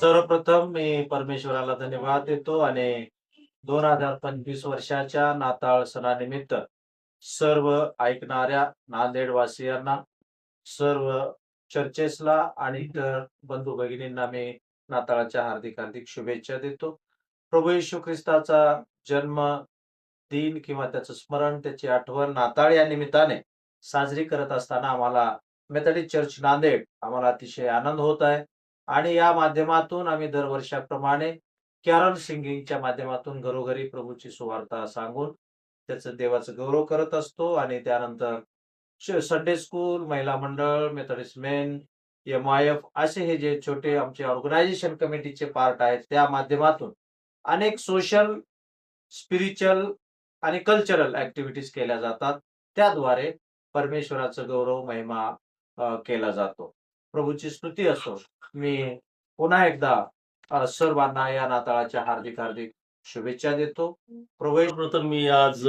सर्वप्रथम मी परमेश्वराला धन्यवाद देतो आणि दोन हजार पंचवीस वर्षाच्या नाताळ सणानिमित्त सर्व ऐकणाऱ्या नांदेडवासियांना सर्व चर्चेसला आणि इतर बंधू भगिनींना मी नाताळाच्या हार्दिक हार्दिक शुभेच्छा देतो. प्रभू येशू ख्रिस्ताचा जन्म दिन किंवा त्याचं स्मरण त्याची आठवण नाताळ या निमित्ताने साजरी करत असताना आम्हाला मेथडिस्ट चर्च नांदेड आम्हाला अतिशय आनंद होत आहे. आणि या माध्यमातून आम्ही दरवर्षाप्रमाणे कॅरल सिंगिंगच्या माध्यमातून घरोघरी प्रभूची सुवार्ता सांगून त्याचं देवाचं गौरव करत असतो आणि त्यानंतर संडे स्कूल महिला मंडळ Methodist men M I F असे हे जे छोटे आमचे ऑर्गनायझेशन कमिटीचे पार्ट आहेत त्या माध्यमातून अनेक सोशल स्पिरिच्युअल आणि कल्चरल ऍक्टिव्हिटीज केल्या जातात. त्याद्वारे परमेश्वराचं गौरव महिमा केला जातो. प्रभूची स्तुती असो. मी पुन्हा एकदा सर्वांना या नाताळाच्या हार्दिक हार्दिक शुभेच्छा देतो. प्रभू प्रथम मी आज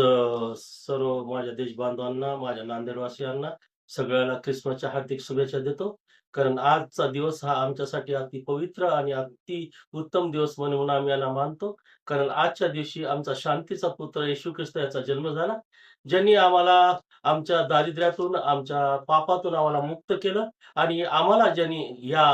सर्व माझ्या देश बांधवांना माझ्या नांदेडवासियांना सगळ्याला ख्रिसमसच्या हार्दिक शुभेच्छा देतो. कारण आजचा दिवस हा आमच्यासाठी अति पवित्र आणि अति उत्तम दिवस म्हणून आम्ही याला मानतो. कारण आजच्या दिवशी आमचा शांतीचा पुत्र येशू ख्रिस्त याचा जन्म झाला ज्यांनी आम्हाला आमच्या दारिद्र्यातून आमच्या पापातून आम्हाला मुक्त केलं आणि आम्हाला ज्यांनी या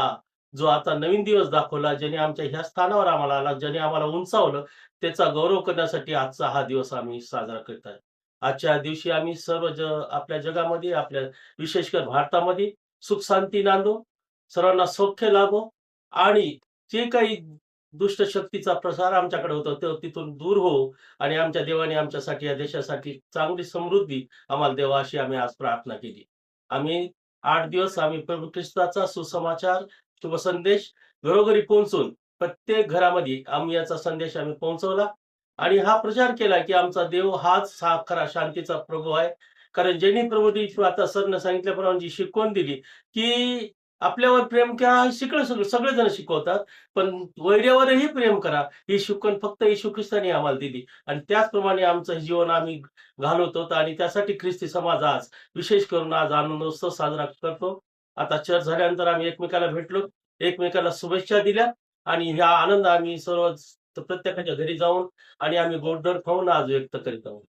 जो आता नवीन दिवस दाखवला ज्यांनी आमच्या ह्या स्थानावर आम्हाला आला ज्यांनी आम्हाला उंचावलं त्याचा गौरव करण्यासाठी आजचा हा दिवस आम्ही साजरा करत आहे. आजच्या दिवशी आम्ही सर्व ज आपल्या जगामध्ये आपल्या विशेषकर भारतामध्ये सुख शांती नांदो सर्वांना सौख्य लाभो आणि जे काही दुष्ट शक्तीचा प्रसार आमच्याकडे होतो तो तिथून दूर हो आणि आमच्या देवाने आमच्यासाठी या देशासाठी चांगली समृद्धी आम्हाला देवा अशी आम्ही आज प्रार्थना केली. आम्ही आठ दिवस आम्ही प्रभू ख्रिस्ताचा सुसमाचार शुभ संदेश घरोघरी पोहोचून प्रत्येक घरामध्ये आम्ही याचा संदेश आम्ही पोहोचवला. आणि हा प्रचार केला की आमचा देव हाच हा खरा शांतीचा प्रभू आहे. कारण ज्यांनी प्रभू आता सरनं सांगितल्याप्रमाणे जी शिकवण दिली की आपल्यावर प्रेम करा शिकलं सगळं सगळेजण शिकवतात. पण वैर्यावरही प्रेम करा. ही शिकवण फक्त येशू ख्रिस्ताने आम्हाला दिली. आणि त्याचप्रमाणे आमचं जीवन आम्ही घालवत होतो आणि त्यासाठी ख्रिस्ती समाज आज विशेष करून आज आनंदोत्सव साजरा करतो. आता चर्च झाल्यानंतर आम्ही एकमेकाला भेटलो. एकमेकाला शुभेच्छा दिल्या आणि ह्या आनंद आम्ही सर्व प्रत्येकाच्या घरी जाऊन आणि आम्ही गोडधोड खाऊन आज व्यक्त करीत आहोत.